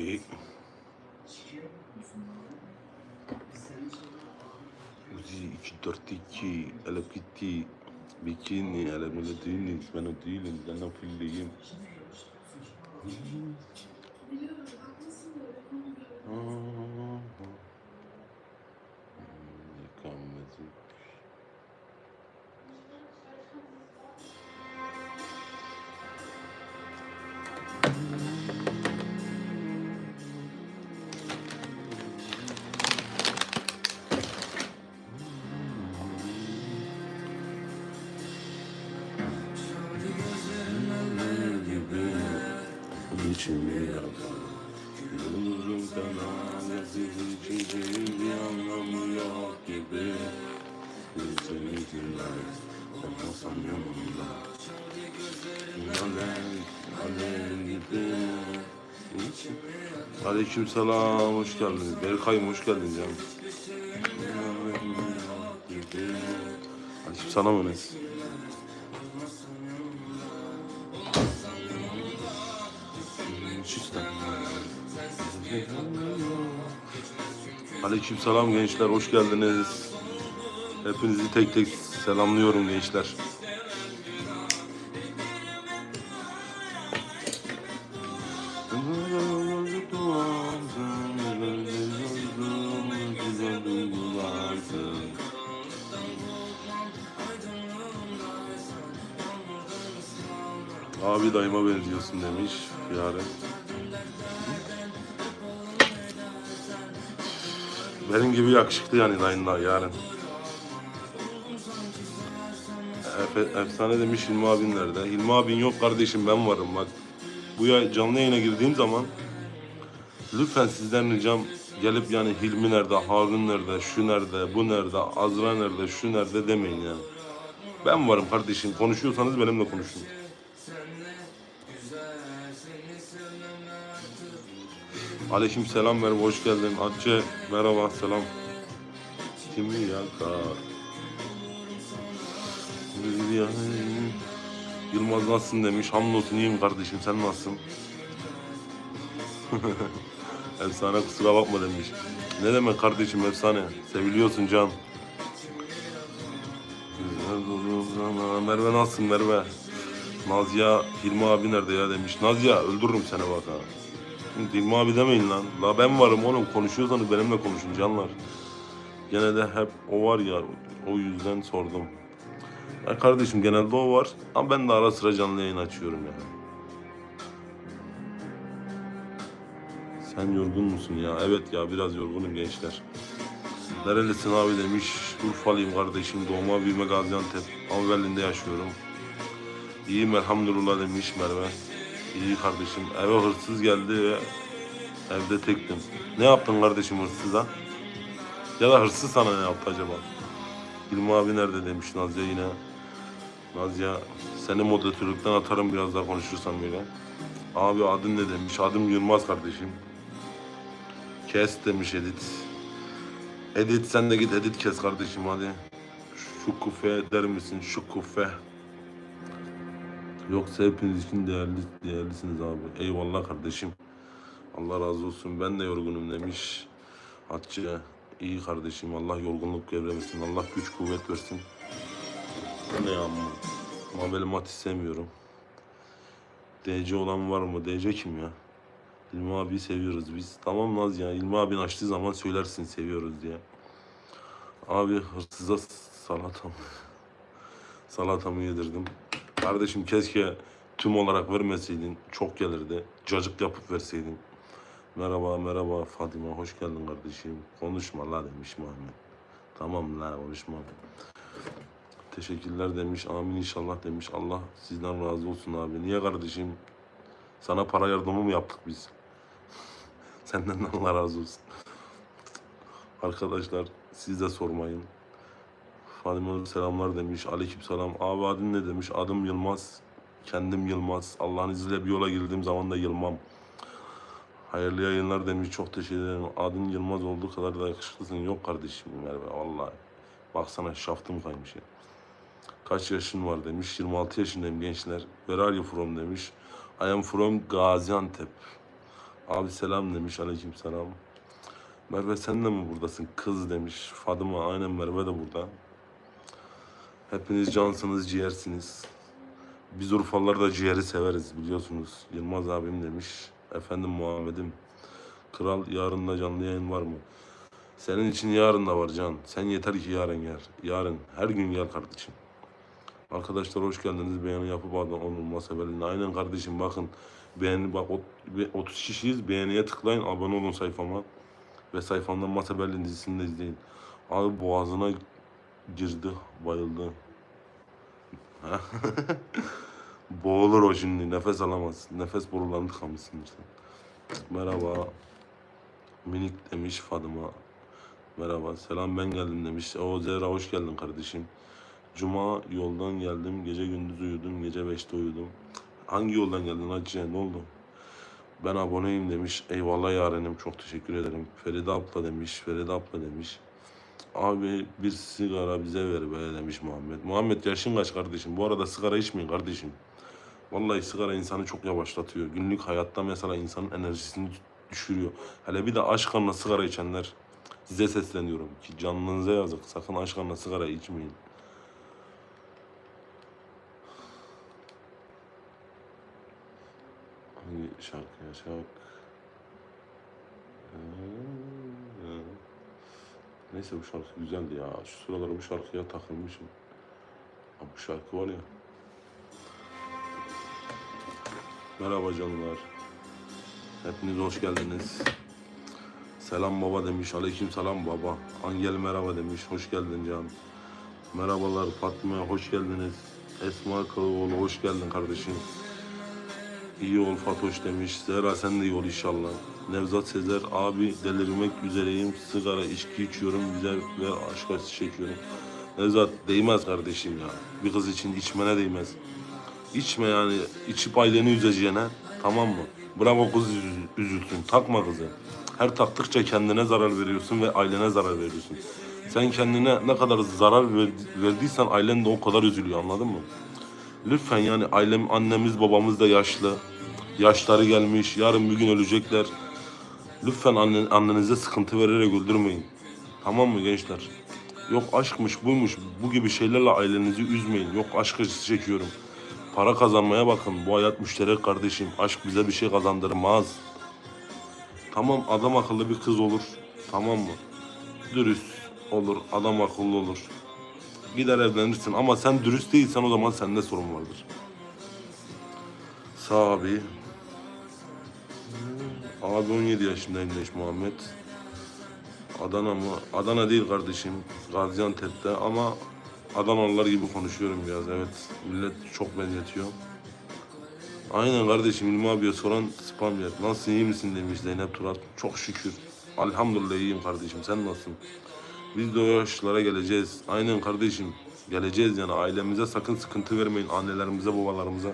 2 Uzi 2 4 2 Hello Kitty Bikini Hello Melodini Ben o değilim ben o filliyim Aleyküm selam, hoş geldiniz. Berkay'ım hoş geldin canım. Aleyküm selam Enes. Aleyküm selam gençler, hoş geldiniz. Hepinizi tek tek selamlıyorum gençler. Abi dayıma benziyorsun demiş yarın. Benim gibi yakışıklı yani dayınlar yarın. Efe, efsane demiş Hilmi abin nerede? Hilmi abin yok kardeşim ben varım bak. Bu ya canlı yayına girdiğim zaman lütfen sizden ricam gelip yani Hilmi nerede, Harun nerede, şu nerede, bu nerede, Azra nerede, şu nerede demeyin yani. Ben varım kardeşim. Konuşuyorsanız benimle konuşun. Aleyküm selam merhaba hoş geldin. Hatice merhaba selam. Kimi yakar? Yılmaz nasılsın demiş. Hamdolsun iyiyim kardeşim sen nasılsın? efsane kusura bakma demiş. Ne demek kardeşim efsane. Seviliyorsun can. Merve nasılsın Merve? Nazya Hilmi abi nerede ya demiş. Nazya öldürürüm seni bak ha. Hilmi abi demeyin lan. La ben varım oğlum konuşuyorsanız benimle konuşun canlar. Gene de hep o var ya o yüzden sordum. Ya kardeşim genelde o var ama ben de ara sıra canlı yayın açıyorum yani. Sen yorgun musun ya? Evet ya biraz yorgunum gençler. Nerelisin abi demiş. Urfalıyım kardeşim. Doğma büyüme Gaziantep. Anverlin'de yaşıyorum. İyiyim elhamdülillah demiş Merve. İyi kardeşim. Eve hırsız geldi ve evde tektim. Ne yaptın kardeşim hırsıza? Ya da hırsız sana ne yaptı acaba? İlmi abi nerede demiş Nazya yine. Nazya seni moderatörlükten atarım biraz daha konuşursan böyle. Abi adın ne demiş? Adım Yılmaz kardeşim. Kes demiş Edit. Edit sen de git Edit kes kardeşim hadi. Şu kufe der misin? Şu kufe. Yoksa hepiniz için değerli değerlisiniz abi. Eyvallah kardeşim. Allah razı olsun. Ben de yorgunum demiş. Hatice iyi kardeşim. Allah yorgunluk gevremesin. Allah güç kuvvet versin. Bu ne ya böyle mat istemiyorum. DC olan var mı? DC kim ya? İlmi abiyi seviyoruz biz. Tamam Naz ya. İlmi abin açtığı zaman söylersin seviyoruz diye. Abi hırsıza salatam. Salatamı yedirdim. Kardeşim keşke tüm olarak vermeseydin. Çok gelirdi. Cacık yapıp verseydin. Merhaba merhaba Fadime hoş geldin kardeşim. Konuşma la demiş Muhammed. Tamam la konuşma. Teşekkürler demiş. Amin inşallah demiş. Allah sizden razı olsun abi. Niye kardeşim? Sana para yardımı mı yaptık biz? Senden de Allah razı olsun. Arkadaşlar siz de sormayın. Fadime Hanım selamlar demiş. Aleyküm selam. Abi adın ne demiş? Adım Yılmaz. Kendim Yılmaz. Allah'ın izniyle bir yola girdiğim zaman da yılmam. Hayırlı yayınlar demiş. Çok teşekkür ederim. Adın Yılmaz olduğu kadar da yakışıklısın. Yok kardeşim Merve vallahi. Baksana şaftım kaymış ya. Kaç yaşın var demiş. 26 yaşındayım gençler. Where are you from demiş. I am from Gaziantep. Abi selam demiş. Aleyküm selam. Merve sen de mi buradasın? Kız demiş. Fadıma aynen Merve de burada. Hepiniz cansınız, ciğersiniz. Biz Urfalılar da ciğeri severiz biliyorsunuz. Yılmaz abim demiş. Efendim Muhammed'im. Kral yarın da canlı yayın var mı? Senin için yarın da var Can. Sen yeter ki yarın gel. Yarın. Her gün gel kardeşim. Arkadaşlar hoş geldiniz. Beğeni yapıp abone olma sebebiyle. Aynen kardeşim bakın. Beğeni bak ot- be- 30 kişiyiz. Beğeniye tıklayın. Abone olun sayfama. Ve sayfamdan Masa Berlin dizisini de izleyin. Abi boğazına girdi. Bayıldı. Boğulur o şimdi. Nefes alamaz. Nefes borularını tıkamışsın işte. Merhaba. Minik demiş Fadıma. Merhaba. Selam ben geldim demiş. O Zehra hoş geldin kardeşim. Cuma yoldan geldim. Gece gündüz uyudum. Gece beşte uyudum. Hangi yoldan geldin Hacı? Ne oldu? Ben aboneyim demiş. Eyvallah yarenim. Çok teşekkür ederim. Feride abla demiş. Feride abla demiş. Abi bir sigara bize ver be demiş Muhammed. Muhammed yaşın kaç kardeşim? Bu arada sigara içmeyin kardeşim. Vallahi sigara insanı çok yavaşlatıyor. Günlük hayatta mesela insanın enerjisini düşürüyor. Hele bir de aşk kanla sigara içenler size sesleniyorum ki canınıza yazık. Sakın aşk kanla sigara içmeyin. Şarkıya şarkı? Neyse bu şarkı güzeldi ya. Şu sıralar bu şarkıya takılmışım. Ha, bu şarkı var ya. Merhaba canlar. Hepiniz hoş geldiniz. Selam baba demiş. Aleyküm selam baba. Angel merhaba demiş. Hoş geldin can. Merhabalar Fatma hoş geldiniz. Esma Kılıoğlu hoş geldin kardeşim. İyi ol Fatoş demiş. Zehra sen de iyi ol inşallah. Nevzat Sezer abi delirmek üzereyim. Sigara içki içiyorum. Güzel ve aşk acısı çekiyorum. Nevzat değmez kardeşim ya. Bir kız için içmene değmez. İçme yani. içip aileni üzeceğine. Tamam mı? Bırak o kız üzü- üzülsün. Takma kızı. Her taktıkça kendine zarar veriyorsun ve ailene zarar veriyorsun. Sen kendine ne kadar zarar ver- verdiysen ailen de o kadar üzülüyor anladın mı? Lütfen yani ailem, annemiz, babamız da yaşlı. Yaşları gelmiş, yarın bir gün ölecekler. Lütfen anne, annenize sıkıntı vererek öldürmeyin. Tamam mı gençler? Yok aşkmış, buymuş, bu gibi şeylerle ailenizi üzmeyin. Yok aşk acısı çekiyorum. Para kazanmaya bakın. Bu hayat müşterek kardeşim. Aşk bize bir şey kazandırmaz. Tamam adam akıllı bir kız olur. Tamam mı? Dürüst olur, adam akıllı olur. Gider evlenirsin ama sen dürüst değilsen o zaman sende sorun vardır. Sağ abi. Abi 17 yaşındaymış Muhammed. Adana mı? Adana değil kardeşim. Gaziantep'te ama Adanalılar gibi konuşuyorum biraz evet. Millet çok benzetiyor. Aynen kardeşim İlmi abiye soran spam yer. Nasılsın iyi misin demiş Zeynep Turat. Çok şükür. Elhamdülillah iyiyim kardeşim. Sen nasılsın? Biz de o yaşlara geleceğiz. Aynen kardeşim. Geleceğiz yani ailemize sakın sıkıntı vermeyin. Annelerimize, babalarımıza.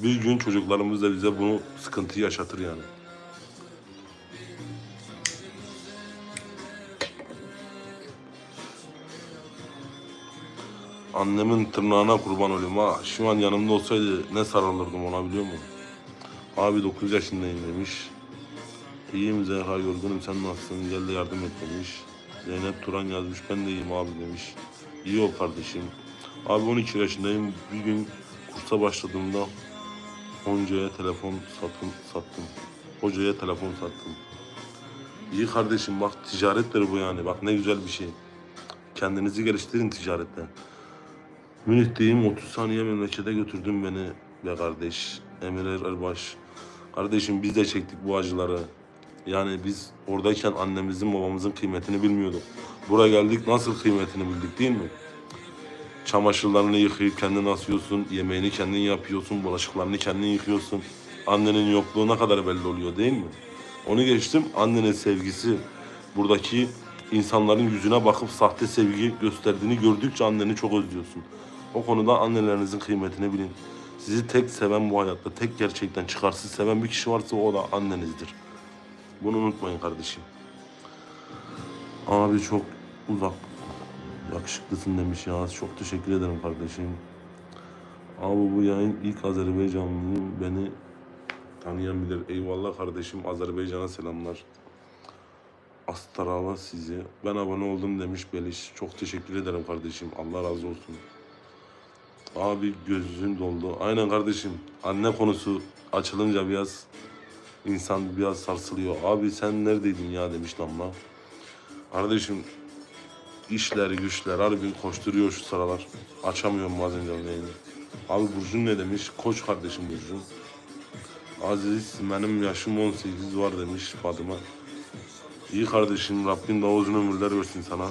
Bir gün çocuklarımız da bize bunu sıkıntıyı yaşatır yani. Annemin tırnağına kurban olayım ha. Şu an yanımda olsaydı ne sarılırdım ona biliyor musun? Abi 9 yaşındayım demiş. İyiyim Zehra yorgunum sen nasılsın gel de yardım et demiş. Zeynep Turan yazmış ben de iyiyim abi demiş. İyi ol kardeşim. Abi 12 yaşındayım bir gün kursa başladığımda Hocaya telefon sattım, sattım. Hocaya telefon sattım. İyi kardeşim bak ticarettir bu yani. Bak ne güzel bir şey. Kendinizi geliştirin ticarette. Münih'teyim 30 saniye memlekete götürdün beni be kardeş. Emir Erbaş. Kardeşim biz de çektik bu acıları. Yani biz oradayken annemizin babamızın kıymetini bilmiyorduk. Buraya geldik nasıl kıymetini bildik değil mi? Çamaşırlarını yıkayıp kendin asıyorsun, yemeğini kendin yapıyorsun, bulaşıklarını kendin yıkıyorsun. Annenin yokluğu ne kadar belli oluyor değil mi? Onu geçtim, annenin sevgisi. Buradaki insanların yüzüne bakıp sahte sevgi gösterdiğini gördükçe anneni çok özlüyorsun. O konuda annelerinizin kıymetini bilin. Sizi tek seven bu hayatta, tek gerçekten çıkarsız seven bir kişi varsa o da annenizdir. Bunu unutmayın kardeşim. Abi çok uzak Yakışıklısın demiş ya. Çok teşekkür ederim kardeşim. Abi bu yayın ilk Azerbaycanlıyım. Beni Tanıyan bilir. Eyvallah kardeşim. Azerbaycan'a selamlar. Astarala sizi. Ben abone oldum demiş Beliş. Çok teşekkür ederim kardeşim. Allah razı olsun. Abi gözün doldu. Aynen kardeşim. Anne konusu açılınca biraz insan biraz sarsılıyor. Abi sen neredeydin ya demiş Damla. Kardeşim işler güçler harbi koşturuyor şu sıralar. Açamıyorum bazen canlı. Abi Burcu'nun ne demiş? Koç kardeşim Burcu. Aziz benim yaşım 18 var demiş Fatıma. İyi kardeşim Rabbim daha uzun ömürler versin sana.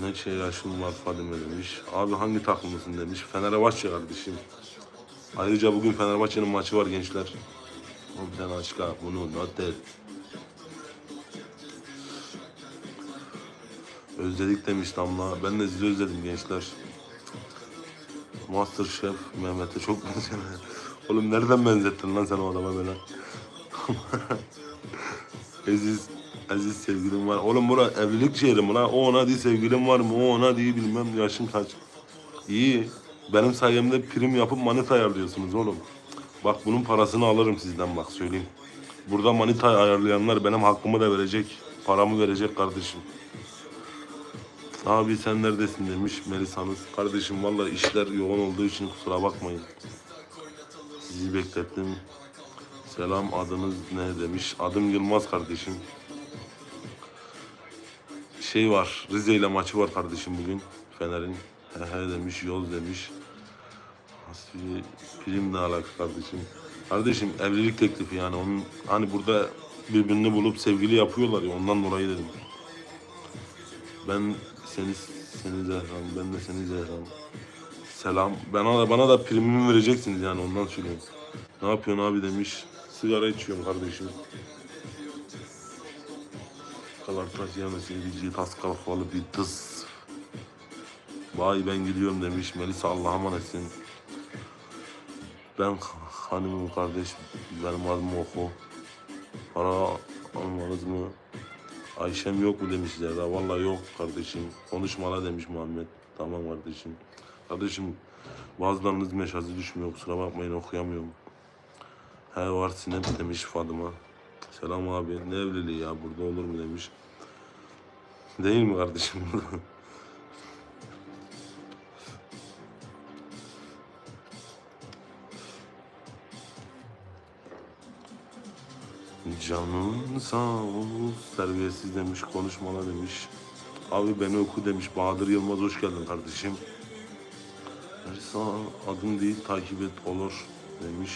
Ne şey yaşım var Fadime demiş. Abi hangi takımlısın demiş. Fenerbahçe kardeşim. Ayrıca bugün Fenerbahçe'nin maçı var gençler. O bir tane açık ha. Bunu not et. Özledik demiş Damla. Ben de sizi özledim gençler. Masterchef Mehmet'e çok benziyor. Oğlum nereden benzettin lan sen o adama böyle? Aziz, Aziz sevgilim var. Oğlum bura evlilik şehri mi lan? O ona diye sevgilim var mı? O ona diye bilmem yaşın kaç. İyi. Benim sayemde prim yapıp manita ayarlıyorsunuz oğlum. Bak bunun parasını alırım sizden bak söyleyeyim. Burada manita ayarlayanlar benim hakkımı da verecek. Paramı verecek kardeşim. Abi sen neredesin demiş Melis Hanım. Kardeşim valla işler yoğun olduğu için kusura bakmayın. Sizi beklettim. Selam adınız ne demiş. Adım Yılmaz kardeşim. Şey var Rize ile maçı var kardeşim bugün. Fener'in. He he demiş yoz demiş. Hasbi prim ne kardeşim. Kardeşim evlilik teklifi yani onun hani burada birbirini bulup sevgili yapıyorlar ya ondan dolayı dedim. Ben seni seni Zehram, ben de seni Zehram. Selam. Bana da bana da primimi vereceksiniz yani ondan söylüyorum. Ne yapıyorsun abi demiş. Sigara içiyorum kardeşim. Kalartasyana seyirci tas kalfalı bir tıs. Vay ben gidiyorum demiş. Melisa Allah'a emanetsin. Ben hanımım kardeş. Benim adımı oku. Para almanız mı? Ayşem yok mu demiş Zehra. Vallahi yok kardeşim. Konuşmala demiş Muhammed. Tamam kardeşim. Kardeşim bazılarınız meşazı düşmüyor. Kusura bakmayın okuyamıyorum. He var Sinep demiş Fadıma. Selam abi. Ne evliliği ya burada olur mu demiş. Değil mi kardeşim? Canın sağ ol. Terbiyesiz demiş. Konuşmala demiş. Abi beni oku demiş. Bahadır Yılmaz hoş geldin kardeşim. Marisa adım değil takip et olur demiş.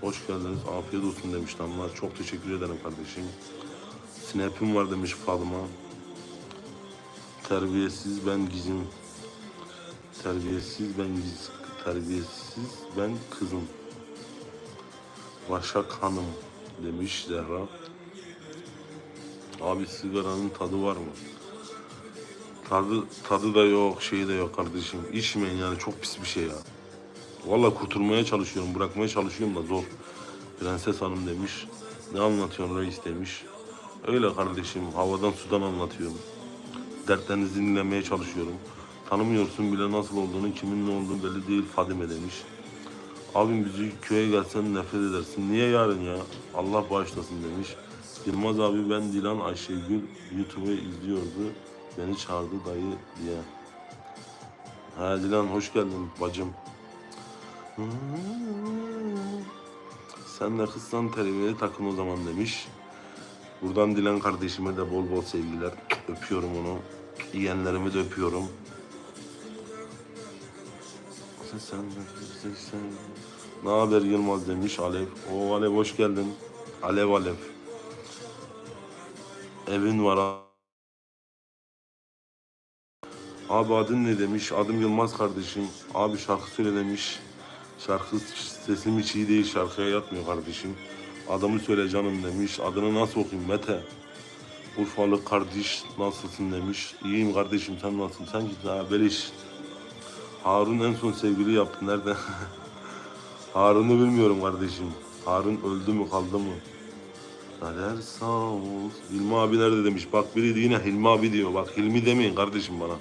Hoş geldiniz. Afiyet olsun demiş Damla. Çok teşekkür ederim kardeşim. Snap'im var demiş Fadıma. Terbiyesiz ben gizim. Terbiyesiz ben giz. Terbiyesiz ben kızım. Başak Hanım demiş Zehra. Abi sigaranın tadı var mı? Tadı, tadı da yok, şeyi de yok kardeşim. İçmeyin yani çok pis bir şey ya. Vallahi kurtulmaya çalışıyorum, bırakmaya çalışıyorum da zor. Prenses Hanım demiş. Ne anlatıyorsun reis demiş. Öyle kardeşim, havadan sudan anlatıyorum. Dertlerinizi dinlemeye çalışıyorum. Tanımıyorsun bile nasıl olduğunu, kimin ne olduğunu belli değil Fadime demiş. Abim bizi köye gelsen nefret edersin. Niye yarın ya? Allah bağışlasın demiş. Yılmaz abi ben Dilan Ayşegül YouTube'u izliyordu. Beni çağırdı dayı diye. Ha Dilan hoş geldin bacım. Sen de kızsan terbiyeye takın o zaman demiş. Buradan Dilan kardeşime de bol bol sevgiler. Öpüyorum onu. Yiyenlerimi de öpüyorum. Sen, sen. Ne haber Yılmaz demiş Alev. O Alev hoş geldin. Alev Alev. Evin var. Abi adın ne demiş? Adım Yılmaz kardeşim. Abi şarkı söyle demiş. Şarkı sesim hiç iyi değil. Şarkıya yatmıyor kardeşim. Adamı söyle canım demiş. Adını nasıl okuyayım Mete? Urfalı kardeş nasılsın demiş. İyiyim kardeşim sen nasılsın? Sen git ha Beliş. Harun en son sevgili yaptı. Nerede? Harun'u bilmiyorum kardeşim. Harun öldü mü kaldı mı? Kader sağ ol. Hilmi abi nerede demiş. Bak biri de yine Hilmi abi diyor. Bak Hilmi demeyin kardeşim bana.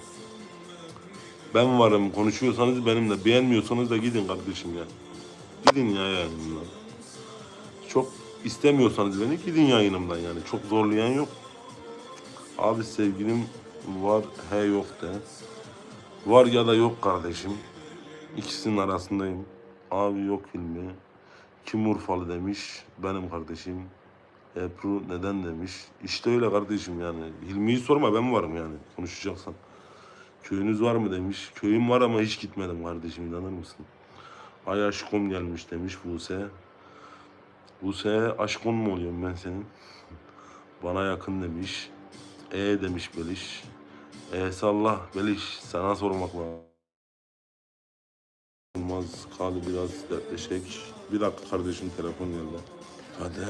Ben varım. Konuşuyorsanız benimle. Beğenmiyorsanız da gidin kardeşim ya. Gidin ya yayınımdan. Çok istemiyorsanız beni gidin yayınımdan yani. Çok zorlayan yok. Abi sevgilim var he yok de. Var ya da yok kardeşim. İkisinin arasındayım. Abi yok Hilmi. Kim Urfalı demiş. Benim kardeşim. Ebru neden demiş. İşte öyle kardeşim yani. Hilmi'yi sorma ben varım yani konuşacaksan. Köyünüz var mı demiş. Köyüm var ama hiç gitmedim kardeşim inanır mısın? Ay aşkım gelmiş demiş Buse. Buse aşkın mı oluyorum ben senin? Bana yakın demiş. E demiş Beliş. E sallah Beliş sana sormak lazım. Olmaz kaldı biraz dertleşek. Bir dakika kardeşim telefon geldi. Kader